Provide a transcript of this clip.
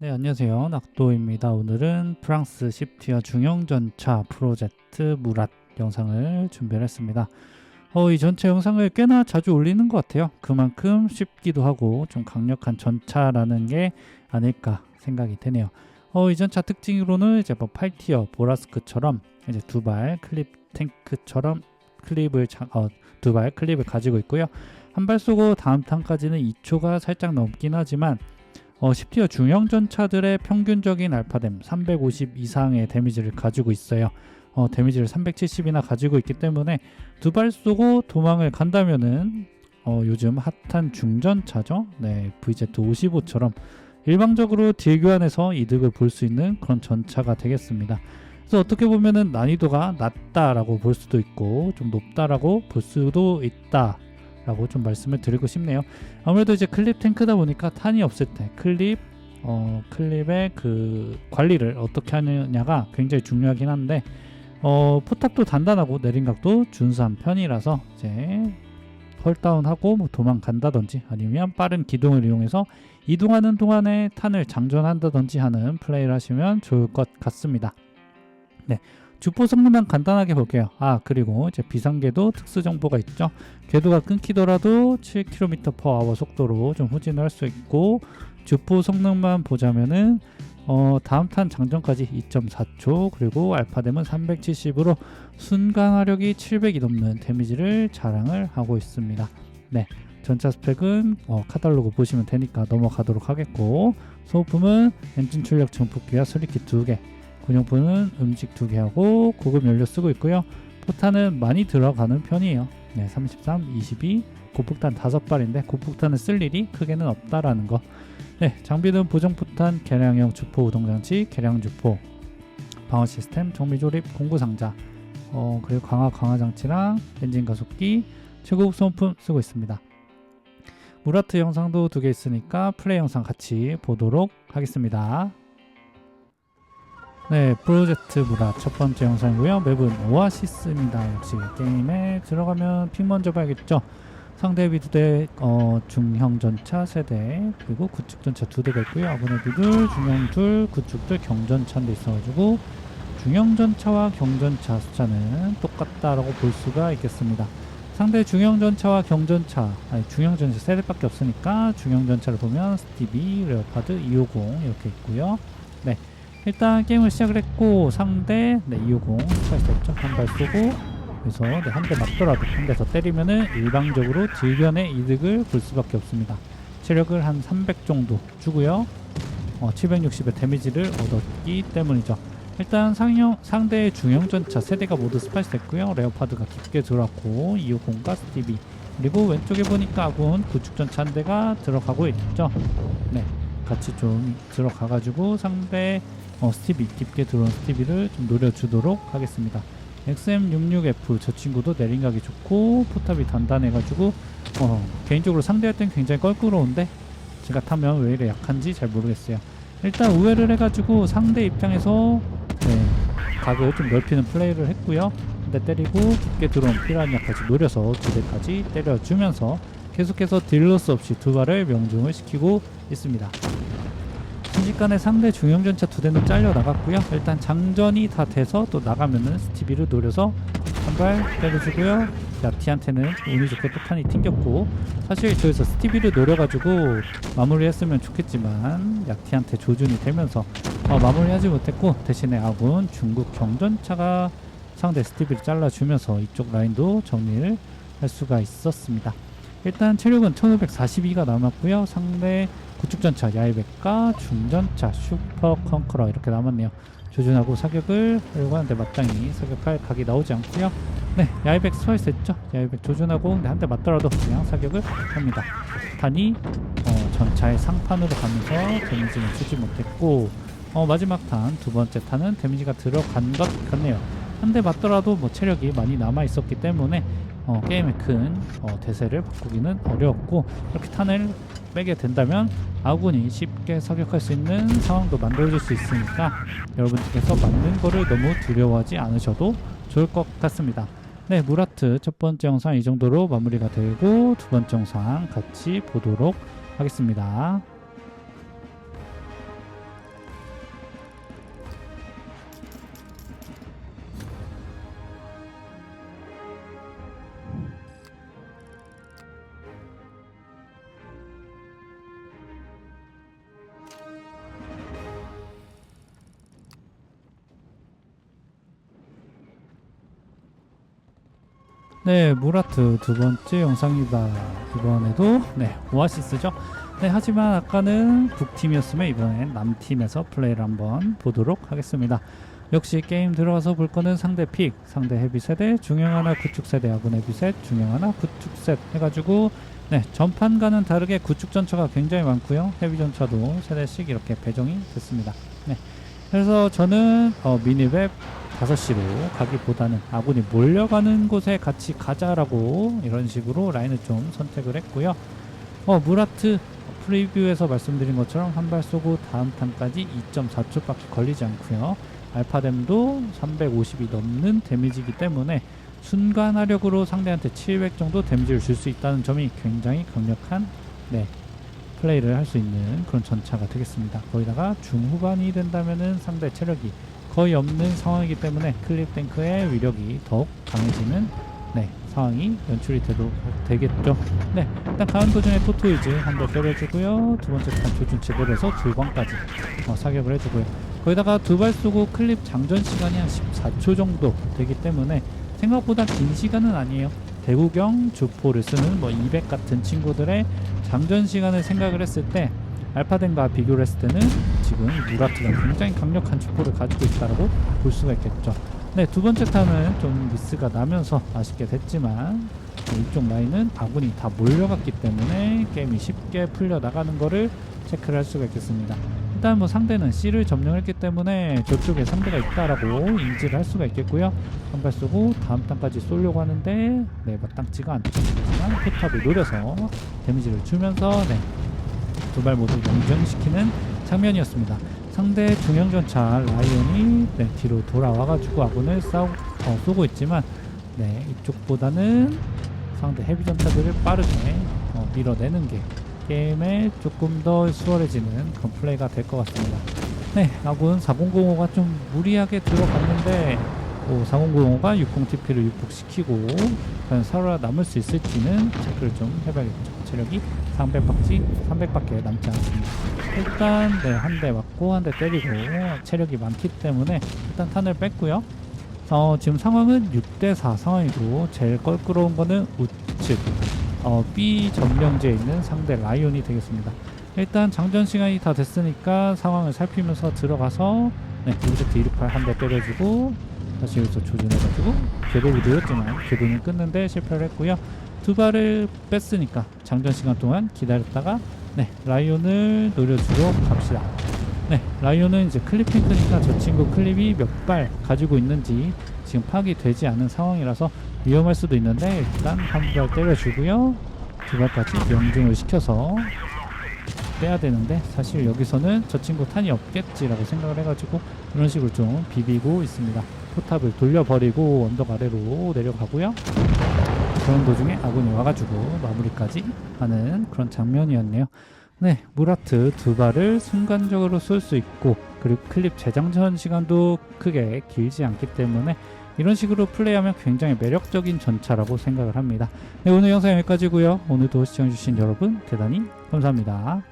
네, 안녕하세요. 낙도입니다. 오늘은 프랑스 십티어 중형전차 프로젝트 무랏 영상을 준비했습니다. 어, 이 전차 영상을 꽤나 자주 올리는 것 같아요. 그만큼 쉽기도 하고 좀 강력한 전차라는 게 아닐까 생각이 되네요. 어, 이 전차 특징으로는 이제 뭐 8티어 보라스크처럼 이제 두 발 클립 탱크처럼 클립을 어, 두 발 클립을 가지고 있고요. 한 발 쏘고 다음 탄까지는 2초가 살짝 넘긴 하지만 어, 10티어 중형 전차들의 평균적인 알파뎀 350 이상의 데미지를 가지고 있어요. 어, 데미지를 370이나 가지고 있기 때문에 두 발 쏘고 도망을 간다면은 어, 요즘 핫한 중전차죠. 네, VZ55처럼 일방적으로 딜 교환해서 이득을 볼 수 있는 그런 전차가 되겠습니다. 그래서 어떻게 보면은 난이도가 낮다라고 볼 수도 있고 좀 높다라고 볼 수도 있다. 라고 좀 말씀을 드리고 싶네요. 아무래도 이제 클립 탱크다 보니까 탄이 없을 때 클립 어, 클립의 그 관리를 어떻게 하느냐가 굉장히 중요하긴 한데 어, 포탑도 단단하고 내린각도 준수한 편이라서 이제 헐다운하고 뭐 도망간다든지 아니면 빠른 기동을 이용해서 이동하는 동안에 탄을 장전한다든지 하는 플레이를 하시면 좋을 것 같습니다. 네, 주포 성능만 간단하게 볼게요. 아 그리고 이제 비상궤도 특수 정보가 있죠. 궤도가 끊기더라도 7km/h 속도로 좀 후진을 할 수 있고 주포 성능만 보자면은 어, 다음 탄 장전까지 2.4초 그리고 알파뎀은 370으로 순간 화력이 700이 넘는 데미지를 자랑을 하고 있습니다. 네, 전차 스펙은 어, 카탈로그 보시면 되니까 넘어가도록 하겠고 소모품은 엔진 출력 증폭기와 수리키 2개 군용품은 음식 2개 하고 고급 연료 쓰고 있고요. 포탄은 많이 들어가는 편이에요. 네, 33, 22, 고폭탄 5발인데 고폭탄을 쓸 일이 크게는 없다라는 거. 네, 장비는 보정포탄, 개량형 주포 우동장치, 개량 주포, 방어 시스템, 정비 조립, 공구 상자, 어, 그리고 강화 강화 장치랑 엔진 가속기, 최고급 소모품 쓰고 있습니다. 무라트 영상도 두 개 있으니까 플레이 영상 같이 보도록 하겠습니다. 네, 프로젝트 무라 첫 번째 영상이고요. 맵은 오아시스입니다. 역시 게임에 들어가면 픽 먼저 봐야겠죠. 상대 비두대 어, 중형 전차 세대 그리고 구축 전차 두 대가 있고요. 아군의비들 중형 둘, 구축들 경전차인데 있어가지고 중형 전차와 경전차 숫자는 똑같다라고 볼 수가 있겠습니다. 상대 중형 전차와 경전차, 아니 중형 전차 세 대밖에 없으니까 중형 전차를 보면 스티비, 레오파드, 250 이렇게 있고요. 네. 일단 게임을 시작을 했고 상대 네, 250 스파이스였죠? 한 발 쏘고 그래서 네, 한대 맞더라도 한 대 더 때리면은 일방적으로 딜견의 이득을 볼 수밖에 없습니다. 체력을 한 300 정도 주고요. 어, 760의 데미지를 얻었기 때문이죠. 일단 상형, 상대의 중형 전차 세대가 모두 스파이스 됐고요. 레오파드가 깊게 들어왔고 250과 스티비. 그리고 왼쪽에 보니까 아군 구축 전차 한 대가 들어가고 있죠. 네 같이 좀 들어가가지고 상대 어, 스티비 깊게 들어온 스티비를 좀 노려주도록 하겠습니다. XM66F 저 친구도 내린각이 좋고 포탑이 단단해가지고 어, 개인적으로 상대할 땐 굉장히 껄끄러운데 제가 타면 왜 이래 약한지 잘 모르겠어요. 일단 우회를 해가지고 상대 입장에서 네, 각을 좀 넓히는 플레이를 했고요. 근데 때리고 깊게 들어온 피라냐까지 노려서 두 대까지 때려주면서 계속해서 딜러스 없이 두 발을 명중을 시키고 있습니다. 순식간에 상대 중형전차 두 대는 잘려 나갔고요. 일단 장전이 다 돼서 또 나가면은 스티비를 노려서 한발 때려주고요. 야티한테는 운이 좋게 포탄이 튕겼고 사실 저기서 스티비를 노려가지고 마무리했으면 좋겠지만 야티한테 조준이 되면서 어, 마무리하지 못했고 대신에 아군 중국 경전차가 상대 스티비를 잘라주면서 이쪽 라인도 정리를 할 수가 있었습니다. 일단 체력은 1542가 남았고요. 상대 구축전차 야이백과 중전차 슈퍼 컨커러 이렇게 남았네요. 조준하고 사격을 하려고 하는데 마땅히 사격할 각이 나오지 않고요. 네, 야이백 했죠. 야이백 조준하고 한대 맞더라도 그냥 사격을 합니다. 탄이 어, 전차의 상판으로 가면서 데미지는 주지 못했고 어, 마지막 탄, 두 번째 탄은 데미지가 들어간 것 같네요. 한 대 맞더라도 뭐 체력이 많이 남아 있었기 때문에 어, 게임의 큰 어, 대세를 바꾸기는 어려웠고 이렇게 탄을 빼게 된다면 아군이 쉽게 사격할 수 있는 상황도 만들어질 수 있으니까 여러분들께서 맞는 거를 너무 두려워하지 않으셔도 좋을 것 같습니다. 네, 무라트 첫 번째 영상 이 정도로 마무리가 되고 두 번째 영상 같이 보도록 하겠습니다. 네, 무라트 두 번째 영상입니다. 이번에도 네, 오아시스죠. 네, 하지만 아까는 북팀이었으면 이번엔 남팀에서 플레이를 한번 보도록 하겠습니다. 역시 게임 들어가서 볼 거는 상대 픽, 상대 헤비 세대, 중형 하나 구축 세대, 아군 헤비 셋, 중형 하나 구축 셋 해가지고 네, 전판과는 다르게 구축 전차가 굉장히 많고요. 헤비 전차도 세대씩 이렇게 배정이 됐습니다. 네, 그래서 저는 어, 미니맵 5시로 가기보다는 아군이 몰려가는 곳에 같이 가자라고 이런 식으로 라인을 좀 선택을 했고요. 어, 무라트 프리뷰에서 말씀드린 것처럼 한 발 쏘고 다음 탄까지 2.4초밖에 걸리지 않고요. 알파뎀도 350이 넘는 데미지이기 때문에 순간 화력으로 상대한테 700 정도 데미지를 줄 수 있다는 점이 굉장히 강력한 네, 플레이를 할 수 있는 그런 전차가 되겠습니다. 거기다가 중후반이 된다면은 상대 체력이 거의 없는 상황이기 때문에 클립 탱크의 위력이 더욱 강해지는 네, 상황이 연출이 되도록 되겠죠. 네, 일단 가는 도중에 토토이즈 한대 때려주고요. 두 번째 탄 조준 제대로 해서 둘광까지 어, 사격을 해주고요. 거기다가 두 발 쏘고 클립 장전 시간이 한 14초 정도 되기 때문에 생각보다 긴 시간은 아니에요. 대구경 주포를 쓰는 뭐 200 같은 친구들의 장전 시간을 생각을 했을 때 알파덴과 비교를 했을 때는 지금 무라트가 굉장히 강력한 주포를 가지고 있다고 볼 수가 있겠죠. 네, 두 번째 탄은 좀 미스가 나면서 아쉽게 됐지만 네, 이쪽 라인은 아군이 다 몰려갔기 때문에 게임이 쉽게 풀려 나가는 거를 체크를 할 수가 있겠습니다. 일단 뭐 상대는 C를 점령했기 때문에 저쪽에 상대가 있다라고 인지를 할 수가 있겠고요. 한발 쏘고 다음 탄까지 쏘려고 하는데 네 마땅치가 않죠. 하지만 포탑을 노려서 데미지를 주면서 네, 두 발 모두 영전시키는 장면이었습니다. 상대 중형전차 라이온이 네, 뒤로 돌아와가지고 아군을 싸우, 어, 쏘고 있지만 네, 이쪽보다는 상대 헤비 전차들을 빠르게 어, 밀어내는 게 게임에 조금 더 수월해지는 그런 플레이가 될 것 같습니다. 네, 아군 4005가 좀 무리하게 들어갔는데 오, 4005가 60TP를 육복시키고 과연 살아남을 수 있을지는 체크를 좀 해봐야겠죠. 체력이 300밖에 300밖에 남지 않습니다. 일단 네, 한 대 맞고 한 대 때리고 체력이 많기 때문에 일단 탄을 뺐고요. 어, 지금 상황은 6대4 상황이고 제일 껄끄러운 거는 우측 어, B 점령지에 있는 상대 라이온이 되겠습니다. 일단 장전 시간이 다 됐으니까 상황을 살피면서 들어가서 네, 오브젝트 268 한 대 때려주고 다시 여기서 조준해가지고 궤도를 노렸지만 궤도는 끊는데 실패를 했고요. 두 발을 뺐으니까 장전 시간 동안 기다렸다가 네 라이온을 노려주러 갑시다. 네 라이온은 이제 클립 탱크니까 저 친구 클립이 몇 발 가지고 있는지 지금 파악이 되지 않은 상황이라서 위험할 수도 있는데 일단 한 발 때려주고요. 두 발까지 명중을 시켜서 빼야 되는데 사실 여기서는 저 친구 탄이 없겠지라고 생각을 해가지고 이런 식으로 좀 비비고 있습니다. 포탑을 돌려버리고 언덕 아래로 내려가고요. 그런 도중에 아군이 와가지고 마무리까지 하는 그런 장면이었네요. 네, 무라트 두 발을 순간적으로 쏠 수 있고 그리고 클립 재장전 시간도 크게 길지 않기 때문에 이런 식으로 플레이하면 굉장히 매력적인 전차라고 생각을 합니다. 네, 오늘 영상 여기까지고요. 오늘도 시청해주신 여러분 대단히 감사합니다.